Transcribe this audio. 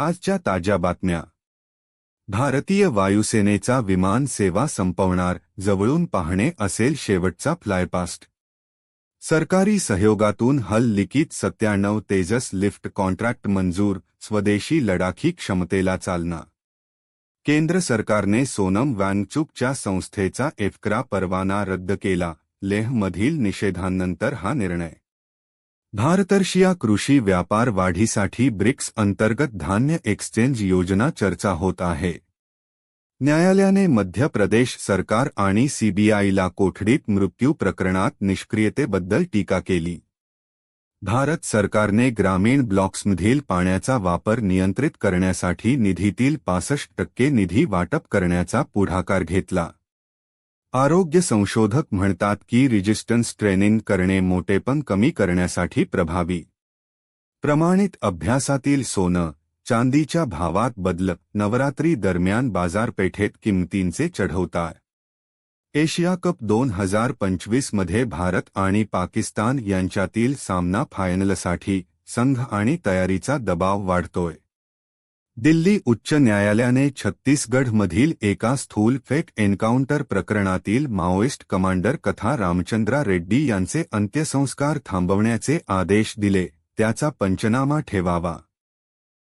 आजच्या ताज्या बातम्या. भारतीय वायुसेनेचा विमान सेवा संपवणार जवळून पाहणे असेल शेवटचा फ्लायपास्ट. सरकारी सहयोगातून हल लिखित सत्त्याण्णव तेजस लिफ्ट कॉन्ट्रॅक्ट मंजूर स्वदेशी लडाखी क्षमतेला चालना. केंद्र सरकारने सोनम वँगचुकच्या संस्थेचा एफकरा परवाना रद्द केला लेहमधील निषेधांनंतर हा निर्णय. भारतर्शिया कृषी व्यापार वाढीसाठी ब्रिक्स अंतर्गत धान्य एक्सचेंज योजना चर्चा होत आहे. न्यायालयाने मध्य प्रदेश सरकार आणि सीबीआयला कोठडीत मृत्यू प्रकरणात निष्क्रियतेबद्दल टीका केली. भारत सरकारने ग्रामीण ब्लॉक्समधील पाण्याचा वापर नियंत्रित करण्यासाठी निधीतील पासष्ट टक्के निधी वाटप करण्याचा पुढाकार घेतला. आरोग्य संशोधक म्हणतात की रिजिस्टन्स ट्रेनिंग करणे मोठेपण कमी करण्यासाठी प्रभावी. प्रमाणित अभ्यासातील सोनं चांदीच्या भावात बदल नवरात्री दरम्यान बाजारपेठेत किंमतींचे चढवताय एशिया कप दोन हजार पंचवीसमध्ये भारत आणि पाकिस्तान यांच्यातील सामना फायनलसाठी संघ आणि तयारीचा दबाव वाढतोय. दिल्ली उच्च न्यायालयाने छत्तीसगढमधील एका स्थूल फेक एन्काउंटर प्रकरणातील माओइस्ट कमांडर कथा रामचंद्रा रेड्डी यांचे अंत्यसंस्कार थांबवण्याचे आदेश दिले त्याचा पंचनामा ठेवावा.